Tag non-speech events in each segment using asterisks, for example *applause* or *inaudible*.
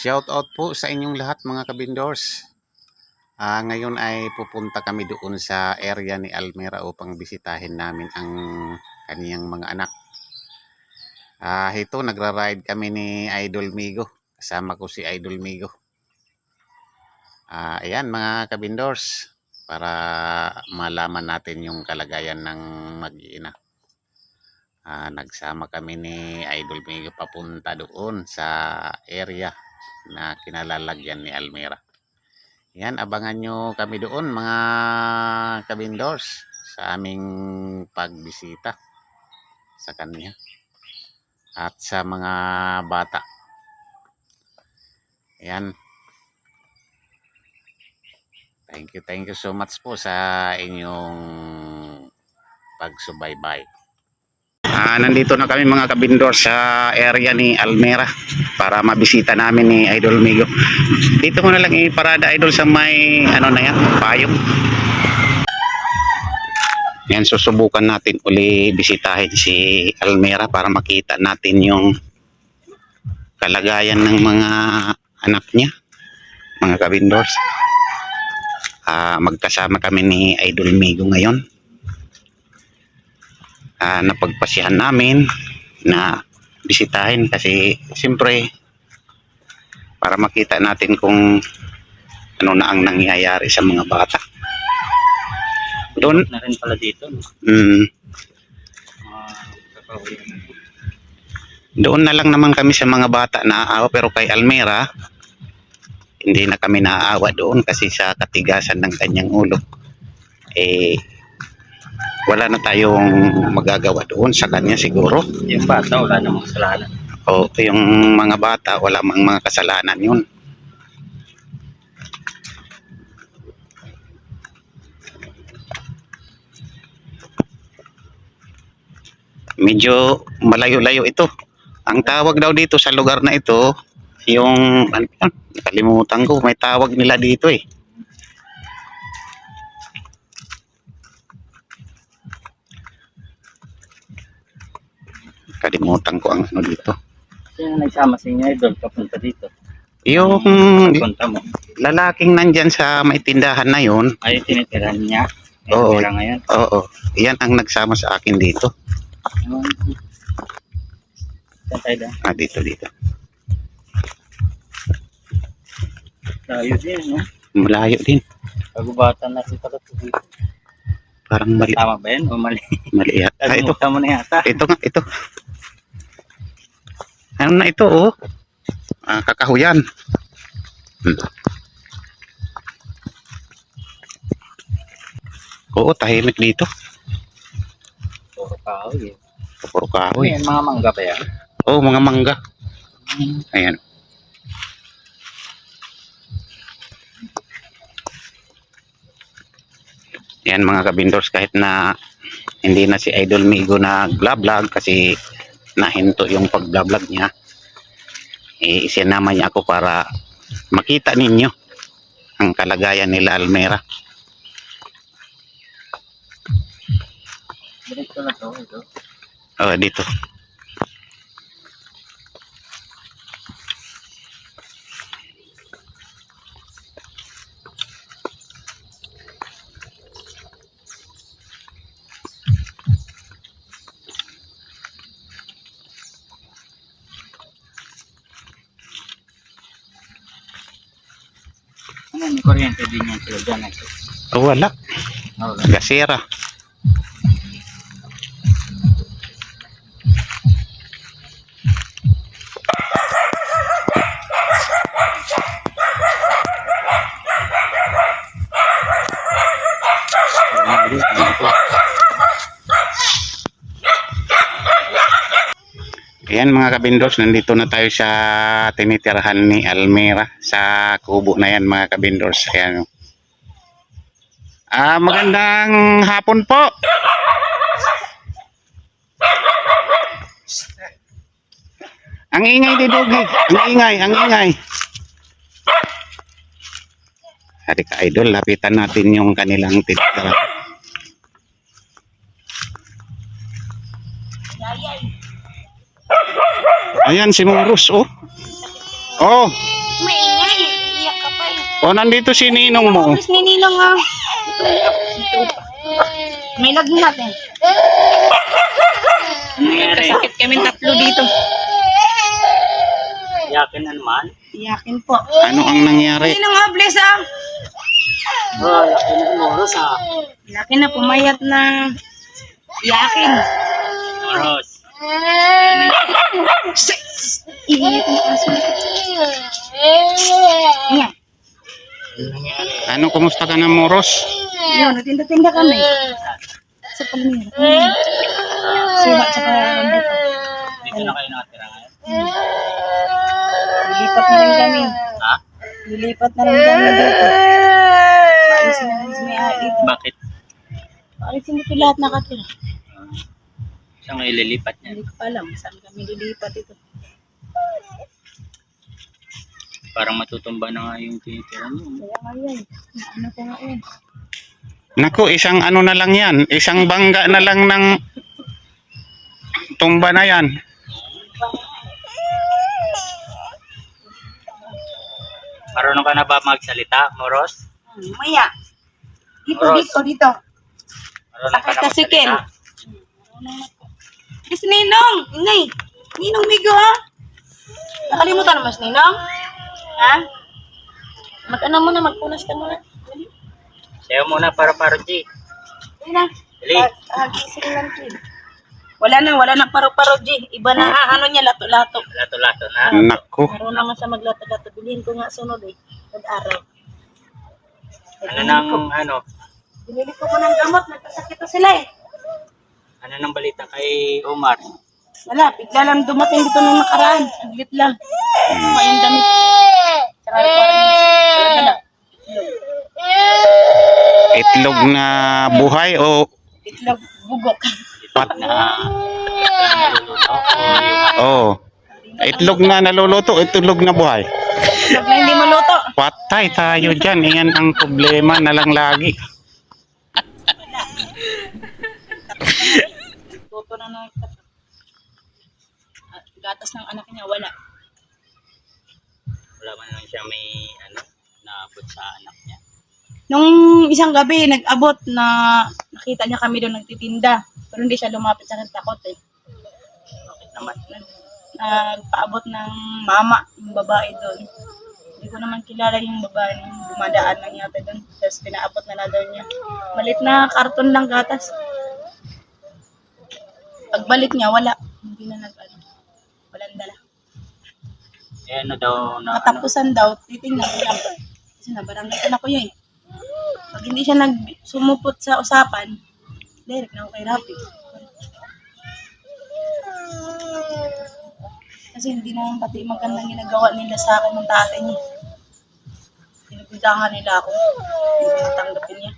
Shout out po sa inyong lahat mga kabindors. Ah, ngayon ay pupunta kami doon sa area ni Almera upang bisitahin namin ang kaniyang mga anak. Ah, ito nagra-ride kami ni Idol Migo. Kasama ko si Idol Migo. Ah, ayan mga kabindors para malaman natin yung kalagayan ng mag-iina. Ah, nagsama kami ni Idol Migo papunta doon sa area na kinalalagyan ni Almera. Yan, abangan nyo kami doon mga kabindors sa aming pagbisita sa kanya at sa mga bata. Yan. Thank you, thank you so much po sa inyong pagsubaybay. Ah, nandito na kami mga kabindor sa area ni Almera para mabisita namin ni Idol Migo. Dito mo na lang iparada Idol sa may ano na yan, payong. Yan, susubukan natin uli bisitahin si Almera para makita natin yung kalagayan ng mga anak niya, mga kabindors. Ah, magkasama kami ni Idol Migo ngayon ah, napagpasyahan namin na bisitahin kasi siyempre para makita natin kung ano na ang nangyayari sa mga bata. Doon, na rin pala dito. No? mm, Uh, doon na lang naman kami sa mga bata na aawa pero kay Almera hindi na kami naaawa doon kasi sa katigasan ng kanyang ulo. Eh, wala na tayong magagawa doon sa kanya siguro. Yung bata, wala namang kasalanan. O yung mga bata, wala mang mga kasalanan yun. Medyo malayo-layo ito. Ang tawag daw dito sa lugar na ito, yung, ano nakalimutan ko, may tawag nila dito eh. Kalimutan ko ang ano dito. Sino nagsama sa inyo, idol, papunta dito? Yung Punta mo. lalaking nandyan sa may tindahan na yun, Ay, tinitirahan niya. Ay, Oo. tira ngayon. oo, yan ang nagsama sa akin dito. Ano? Saan tayo? Ah, dito, dito. Layo din, no? Malayo din. Pagubatan natin pala ito dito. Parang mali, Tama ba yan? O mali? mali yata. Ah, ito, Kalimutan mo na yata. ito nga, ito. Ano na ito, oh? Ah, kakahuyan. Hmm. Oo, tahimik dito. Puro kahoy. eh. Puro kahoy. yan, mga mangga ba yan? Oo, mga mangga. Ayan. Yan mga kabindors kahit na hindi na si Idol Migo na vlog kasi nahinto yung pag-vlog niya. Eh, isinama niya ako para makita ninyo ang kalagayan nila Almera. Diretso na to, ito. Oh, dito. May kuryente din yan sila dyan. Oh, wala. Wala. Gasera. Ayan mga kabindos, nandito na tayo sa tinitirahan ni Almera sa kubo na yan mga kabindos. Ayan. Ah, magandang hapon po. Ang ingay ni Doggy. Ang ingay, ang ingay. Hari ka idol, lapitan natin yung kanilang tinitirahan. Ayan si Morus, oh. Oh, Maingay. Iyak ka pa eh. O, nandito si Ninong mo. Tapos ni Ninong ah. May eh. Nangyari. Kasakit kami tatlo dito. Yakin na naman. Iyakin po. Ano ang nangyari? Ninong ah, bless ah. Oh, yakin na moros ah. Laki na pumayat na iyakin. Moros. Iiyak na aso. Ayan. Ano, kumusta ka na, Moros? Yun, natinda-tinda kami. Sa Palmira. Suha tsaka rambutan. Dito na kayo nakatira ngayon. Lilipat na rin kami. Ha? Lilipat na rin kami dito. Paalisin na rin si may. Bakit? Paalisin dito lahat nakatira. Siya ngayon ililipat niya. Hindi ko pa alam saan kami lilipat ito. Parang matutumba na nga yung tinitira niyo. Kaya nga yan. Ano ko nga yan. Naku, isang ano na lang yan. Isang bangga na lang ng tumba na yan. Marunong ka na ba magsalita, Moros? Maya. Dito, Oras. dito, dito. Marunong ka na magsalita? Yes, Ninong! Inay! Ninong Migo, ha? Nakalimutan naman si Ninong? Ha? Mag-ano muna, magpunas ka muna. Sayo muna para para G. Dali na. Dali. Ah, gising lang, Kid. Wala na, wala na paro-paro, G. Iba na, ah, ano niya, lato-lato. Lato-lato na. Naku. Meron naman siya maglato-lato. Bilhin ko nga sunod, eh. Nag-araw. Ano nang ano? Binili ko mo ng gamot, nagkasakit na sila, eh. Ano nang balita kay Omar? Wala, bigla lang dumating dito nung nakaraan. Saglit lang. Yung damit. Tsaka na lang. Itlog na buhay o Itlog, bugok. pat? Na yung Oh. Itlog na naluluto, itlog na buhay. Itlog na hindi maluto. Patay tayo dyan. Iyan ang problema na lang lagi. At gatas ng anak niya, wala. Wala man lang siya may ano naabot sa anak niya. Nung isang gabi, nag-abot na nakita niya kami doon nagtitinda. Pero hindi siya lumapit sa akin, takot eh. Bakit naman? Nag- Nagpaabot ng mama, yung babae doon. Hindi ko naman kilala yung babae yung dumadaan lang yata doon. Tapos pinaabot na na daw niya. Malit na karton lang gatas. Pagbalik niya, wala. Hindi na nag ano. Walang dala. Eh ano daw na ano? Katapusan daw, titingnan ko lang. Kasi nabarangay ko na ko yun. Pag hindi siya nag sumupot sa usapan, direct na ako kay Rapi. Kasi hindi naman pati magandang ginagawa nila sa akin ng tatay niya. Pinagudangan nila ako. Hindi natanggapin niya.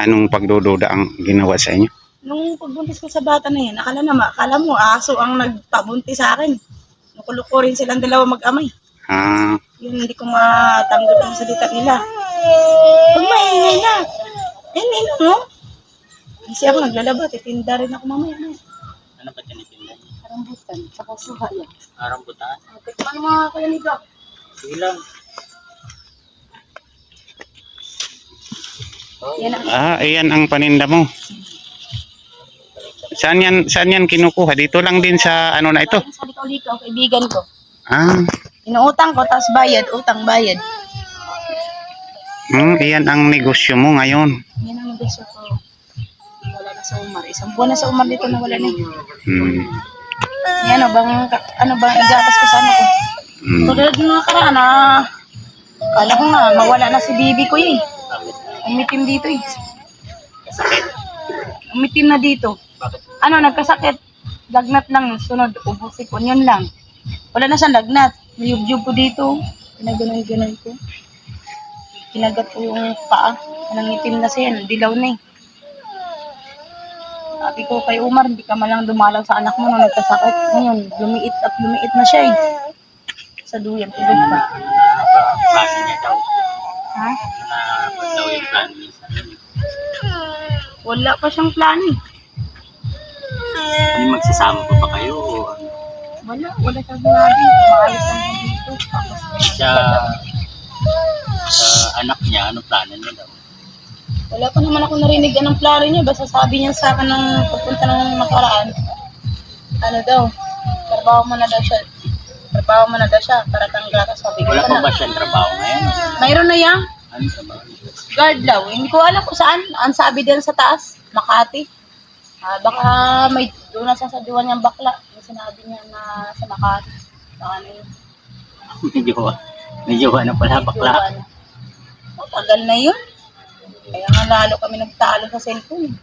Anong pagdududa ang ginawa sa inyo? Nung pagbuntis ko sa bata na yan, akala naman, akala mo aso ang nagpabuntis sa akin. Nakuluko rin silang dalawa mag-amay. Ah, Yun, hindi ko matanggap ang salita nila. Pag maingay na. Eh, nino, no? Kasi ako naglalaba, titinda rin ako mamaya. No? Ano ba tinitinda niya? Karambutan, saka suha yan. Arang butaan? Ah, Tikman mo mga kuya nito. Sige lang. Oh, Yan ang ah, iyan ang paninda mo. Saan yan, saan yan kinukuha? Dito lang din sa ano na ito? sa likaw-likaw, kaibigan ko. Ah, Inuutang ko, tapos bayad, utang bayad. hmm, iyan ang negosyo mo ngayon. Yan ang negosyo ko. Wala na sa Umar. Isang buwan na sa Umar dito na wala na. Hmm. Yan, ano bang, ano bang igatas ko sa ano ko? Hmm. Tulad ng mga karaan na, kala ko nga, mawala na si bibi ko eh. Umitim dito eh. Umitim na dito. Bakit? Ano, nagkasakit. Lagnat lang yung sunod. Ubusipon, yun lang. Wala na siyang lagnat. Niyubyub ko dito. Pinaganon-ganon ko. Kinagat ko yung paa. Nangitim na siya. Dilaw na eh. Sabi ko kay Umar, hindi ka malang dumalaw sa anak mo nung nagkasakit. Ngayon, lumiit at lumiit na siya eh. Sa duyan, tulog pa. Ha? Wala pa siyang plano eh. Hindi magsasama pa ba kayo o ano? Wala, wala siyang sinabi. Maalis lang siya dito. Tapos sa sa anak niya, ano plano niya daw? Wala pa naman ako narinig anong plano niya. Basta sabi niya sa akin ng pagpunta ng nakaraan. Ano daw, trabaho mo na daw siya. Trabaho mo na daw siya para kang gara. Sabi ko Wala pa ba na. siyang trabaho ngayon? Mayroon na yan. Ano trabaho? Guard daw. Hindi ko alam kung saan. Ang sabi din sa taas, Makati. Ah, baka may doon na sasadyuan niyang bakla. Yung sinabi niya na sa Makati. Baka ano yun. medyo, medyo ano pala, bakla. Oh, tagal na yun. Kaya nga lalo kami nagtalo sa cellphone.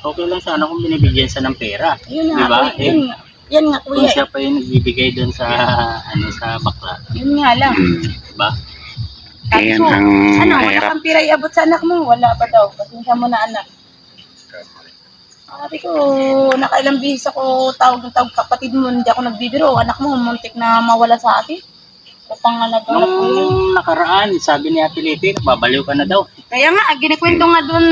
Okay lang sana kung binibigyan siya ng pera. Yun nga, Diba? kuya, yun nga. Yan nga, Kung kuya. siya pa yung nagbibigay doon sa, ano, sa bakla. Yun nga lang. Mm. Diba? Ayan ang ano, wala mahirap. kang pira iabot sa anak mo? Wala pa daw. Pasensya mo na anak. Sabi ko, nakailang bihis ako tawag ng tawag kapatid mo, hindi ako nagbibiro. Anak mo, muntik na mawala sa atin. Naghanap ko yun. Nung nakaraan, sabi ni Ate Liti, babaliw ka na daw. Kaya nga, ginikwento nga dun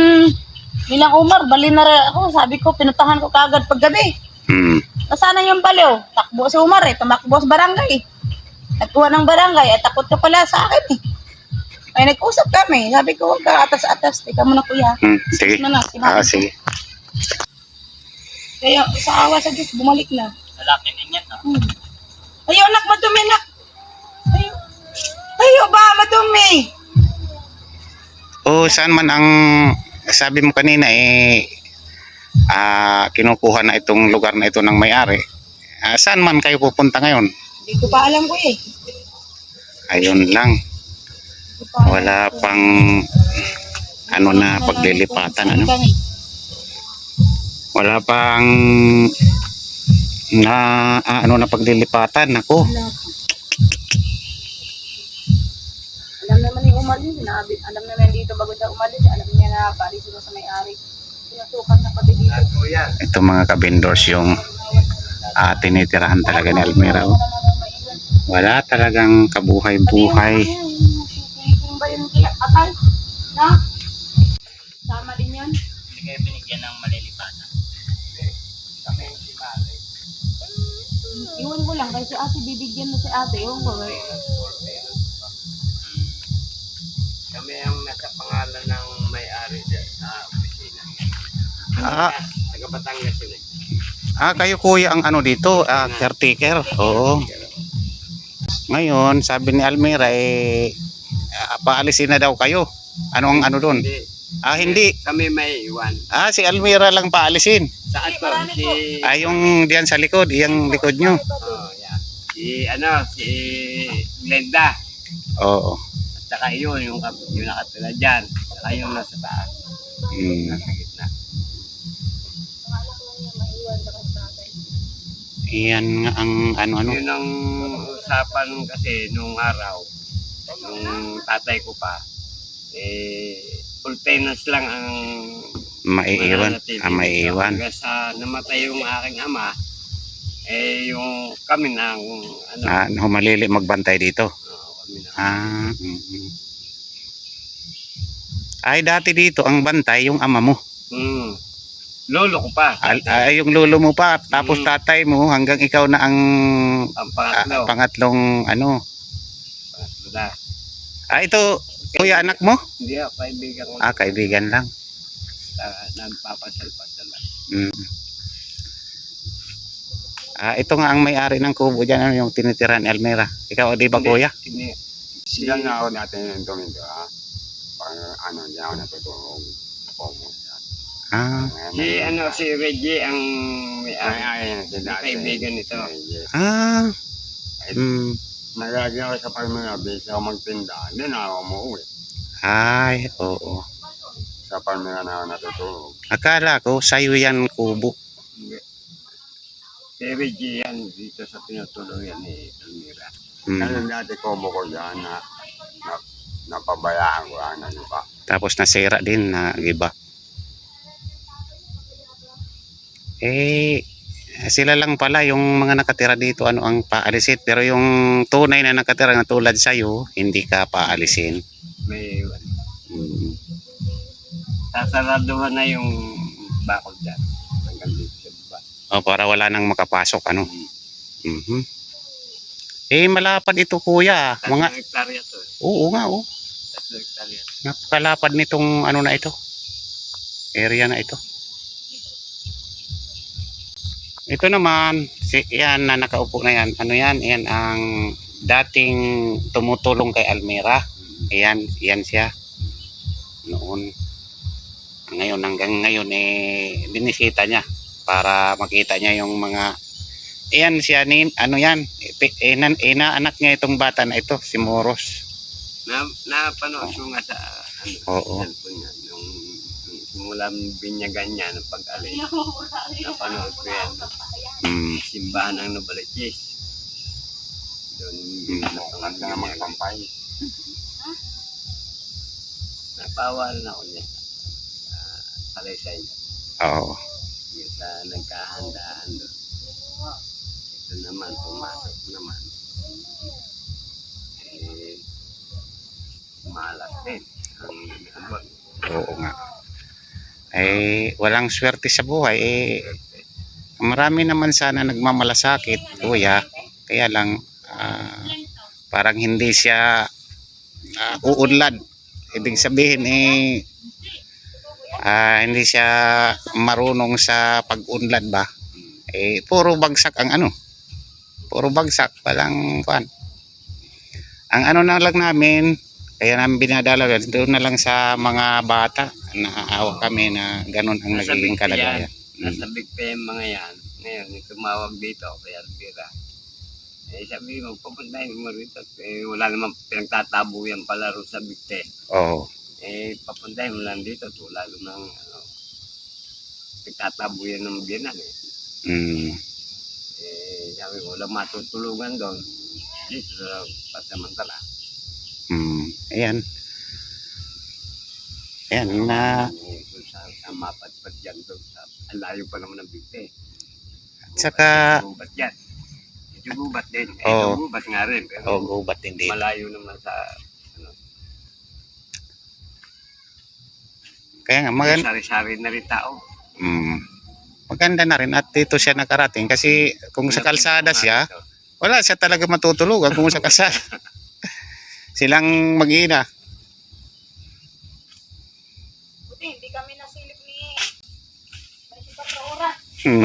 nilang Umar, bali na rin ako. Sabi ko, pinuntahan ko kagad paggabi. Mm. Nasaan yung baliw? Takbo si Umar eh, tumakbo sa barangay. Nagkuha ng barangay, at takot ka pala sa akin eh. Ay, nag-usap kami. Sabi ko, huwag ka atas-atas. Teka mo na kuya. Mm. Sige. Ano na, Ah, sige. Kaya sa awa sa Diyos, bumalik na. Lalaki din yan, no? Hmm. Ayaw, anak, madumi, anak. Ayaw. Ayaw ba, madumi? O saan man ang sabi mo kanina eh ah, kinukuha na itong lugar na ito ng may-ari. Ah, saan man kayo pupunta ngayon? Hindi ko pa alam ko eh. Ayun lang. Wala pang ano na paglilipatan ano. Wala pang na ah, ano na paglilipatan pa. Alam naman ni Umar yun, sinabi, alam naman dito bago siya umalis, alam niya na pari sila sa may-ari. Sinusukat na pati dito. Ito mga kabindors yung ah, tinitirahan talaga ni Almira. oh. Wala talagang kabuhay-buhay. Kung ba yun kaya patay? Na? Ko lang, kasi ate bibigyan mo si ate. Iwan ko. Kami ang nasa pangalan ng may-ari dyan sa opisina. Ah, Taga Batangas yun eh. ah, kayo kuya ang ano dito, ah, caretaker. Oo. Ngayon, sabi ni Almira eh ah, paalisin na daw kayo. Ano ang ano doon? Hindi. Ah, hindi. Kami may iwan. Ah, si Almira lang paalisin. Saan po? Si... Ah, yung diyan sa likod, yung likod nyo. Oh, yeah. Si ano, si Glenda. Oo. At saka yun, yung, kap- yung nakatila dyan. Saka yung nasa taas. Mm. Nasa gitna. Iyan nga ang ano ano. Yun ang usapan kasi nung araw. Nung tatay ko pa. Eh, full tenants lang ang Maiiwan. mananatili Ah, dito. maiiwan. Hanggang sa namatay yung aking ama, eh yung kami na ang ano, Ah, humalili magbantay dito. oo, kami na. Ah. mm. Ay, dati dito ang bantay yung ama mo. Hmm. Lolo ko pa. Al, ay, yung lolo mo pa, tapos Mm. tatay mo, hanggang ikaw na ang ang ah, pangatlo. pangatlong ano. pangatlo na. Ah, ito, kuya anak mo? Hindi ako kaibigan ko. Ah, kaibigan lang. Uh, nagpapasal-pasal lang. Mm. Ah, ito nga ang may-ari ng kubo dyan, ano yung tinitira ni Almera. Ikaw, di ba Hindi. kuya? Hindi. Sila na ako natin yung tumindo ha. Pang ano, hindi ako natutulong mo. Ah, Si ano si Reggie ang may Ay, ari. ay, si dati. kaibigan nito. ah. Mm. Nagagyan ako sa Palmera, base ako magtinda. Hindi na ako umuwi. Ay, oo. Sa Palmera na ako natutulog. Akala ko, sa'yo yan kubo. Hindi. Reggie yan dito sa tinutuluyan ni Elmira. Mm. dati kobo ko dyan na, na napabayaan ko ang ano pa. Tapos nasira din na giba. Eh, sila lang pala yung mga nakatira dito ano ang paalisin. Pero yung tunay na nakatira na tulad sa'yo, hindi ka paalisin. May Mm. sasaraduhan na yung bakod dyan. Hanggang dito sa baba. O, para wala nang makapasok, ano. Mhm. Eh, malapad ito kuya. Mga, hektarya to. oo nga, oh. Napakalapad nitong ano na ito. Area na ito. Ito naman, si, yan na nakaupo na yan. Ano yan? Yan ang dating tumutulong kay Almira. Ayan, yan siya. Noon. Ngayon, hanggang ngayon, eh, binisita niya para makita niya yung mga Ayan siya, nin, ano yan, Ipi- ina, inaanak niya itong bata na ito, si Moros. Na, napanood ko nga sa ano, Oo. cellphone niya. Nung, nung simula binyagan niya ng pag-alis. Napanood ko yan. Mm. Simbahan ng Novaliches. Doon Hmm. napanood ko niya. magpampay. Napawal na ako niya. sa salaysay niya. Oo. Yung sa nagkahandaan doon. Ito naman, pumasok naman. Eh, malas din. Ang abot. Oo nga. Eh, walang swerte sa buhay. Eh, marami naman sana nagmamalasakit, kuya. Kaya lang, ah, parang hindi siya ah, uunlad. Ibig sabihin, eh, ah, hindi siya marunong sa pag-unlad ba? Eh, puro bagsak ang ano. Puro bagsak, walang pan. Ang ano na lang namin, kaya namin binadala doon na lang sa mga bata. Naaawa kami na ganun ang Nasa nagiging kalagayan. yan. Nasa big yung mga yan. Ngayon, tumawag dito, kay Alvira. Eh, sabi mo, papuntahin mo rito. Eh, wala naman pinagtatabo yan pala rin sa big ten. Oo. Eh, papuntahin mo lang dito. To, lalo ng, ano, pinagtatabo yan ng biyanan eh. Mm. Eh, sabi ko, wala matutulungan doon. Dito sa pasamantala. Mm. Ayan. Ayan na saan sa mapadpad yan doon. Sa, ang layo pa naman ng bigte. At saka- Gubat yan. Medyo gubat din. Eh, ito gubat nga rin. Pero oh, gubat din dito. malayo naman sa Kaya nga maganda, sari-sari na rin tao. mm, maganda na rin at dito siya nakarating kasi kung sa kalsada siya, wala siya talaga matutulugan kung sa kalsada. *laughs* Silang mag-ina. Buti, hindi kami nasilip ni 24 oras. Mm.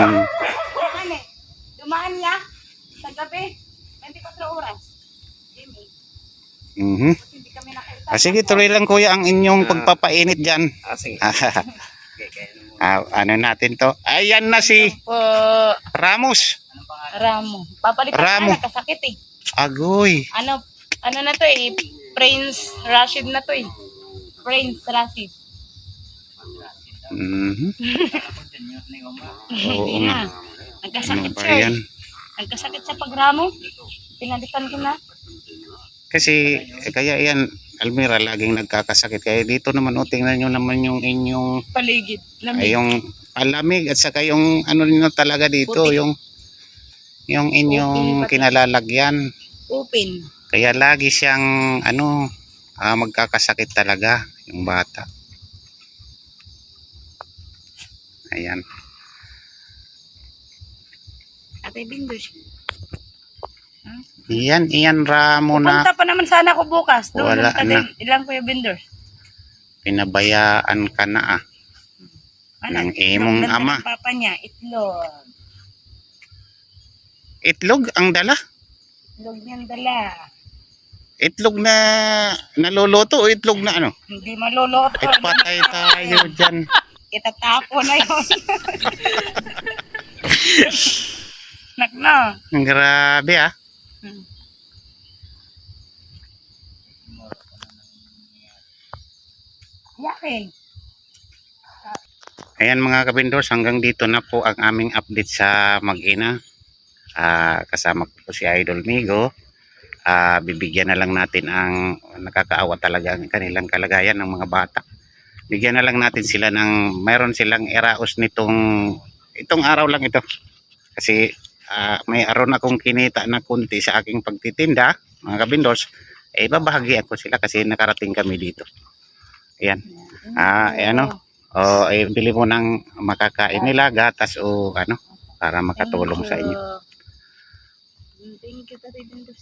Dumaan eh. Dumaan niya sa gabi. 24 oras. Jimmy, Mhm. Kami nakita. Ah, sige, tuloy lang kuya ang inyong pagpapainit dyan. Ah, sige. *laughs* Ah, ano natin to? Ayan na si Po, Ramos. Ramo. Papalitan Ramo. na, nakasakit eh. Agoy. Ano, ano na to eh, Prince Rashid na to eh. Prince Rashid. Mhm. *laughs* Oo nga. na. Ano Nagkasakit ba siya eh. yan? Nagkasakit siya pag Ramo. Pinalitan ko na. Kasi eh, kaya yan, Almira, laging nagkakasakit. Kaya dito naman, o, tingnan nyo naman yung inyong, Paligid. ay, Lamig. yung palamig at saka yung ano nyo talaga dito, Putik. yung yung inyong Putik. kinalalagyan. Open. Kaya lagi siyang ano, ah, magkakasakit talaga yung bata. Ayan. Ate Bindos. Iyan, iyan ramo na Punta pa naman sana ako bukas. Doon Wala Wala na. Ilang kuya Bindos. pinabayaan ka na ah. Ng imong ama. ng Papa niya, itlog. Itlog ang dala. Itlog niyang dala. Itlog na naluluto o itlog na ano? Hindi maluluto. Ay patay tayo dyan. *laughs* Itatapo na yun. *laughs* Nak na. Grabe ah. Hmm. Yakin. Ayan mga kabindors, hanggang dito na po ang aming update sa mag-ina. Ah, kasama ko po si Idol Migo. Ah, bibigyan na lang natin ang nakakaawa talaga ang kanilang kalagayan ng mga bata. Bigyan na lang natin sila ng mayroon silang eraos nitong itong araw lang ito. Kasi ah, may aron akong kinita na kunti sa aking pagtitinda, mga kabindors. Eh, babahagian ko sila kasi nakarating kami dito. Ayan. Ah, eh, ano? O eh, bili mo ng makakain nila, gatas o ano, para makatulong sa inyo. Thank you, Tati Bindos.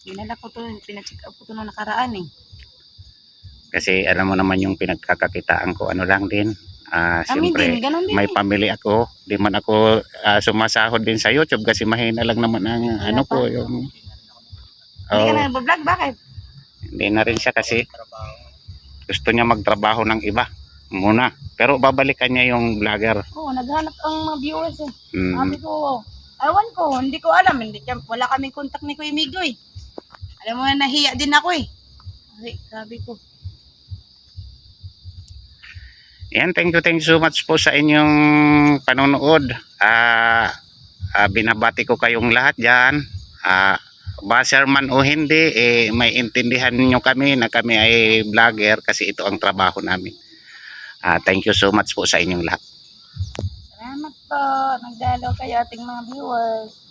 Dinala ko to, pinacheck up ko to nakaraan eh. Kasi alam mo naman yung pinagkakakitaan ko, ano lang din. Ah, Kami siyempre, din, ganun din may eh. pamilya ako. Di man ako ah, sumasahod din sa YouTube kasi mahina lang naman ang ano ko yung Hindi ka Oh, na nag-vlog, bakit? hindi na rin siya kasi gusto niya magtrabaho ng iba muna. Pero babalikan niya yung vlogger. Oo, naghanap ang mga viewers eh. Mm. Sabi ko, awan ko, hindi ko alam. Hindi, ka- wala kaming contact ni Kuya Migoy. Alam mo na, nahiya din ako eh. Ay, sabi ko. Yan, thank you, thank you so much po sa inyong panonood. Ah, ah, binabati ko kayong lahat dyan. Ah, baser man o hindi, eh, may intindihan nyo kami na kami ay vlogger kasi ito ang trabaho namin. Ah, thank you so much po sa inyong lahat. Salamat po. Nagdalaw kayo ating mga viewers.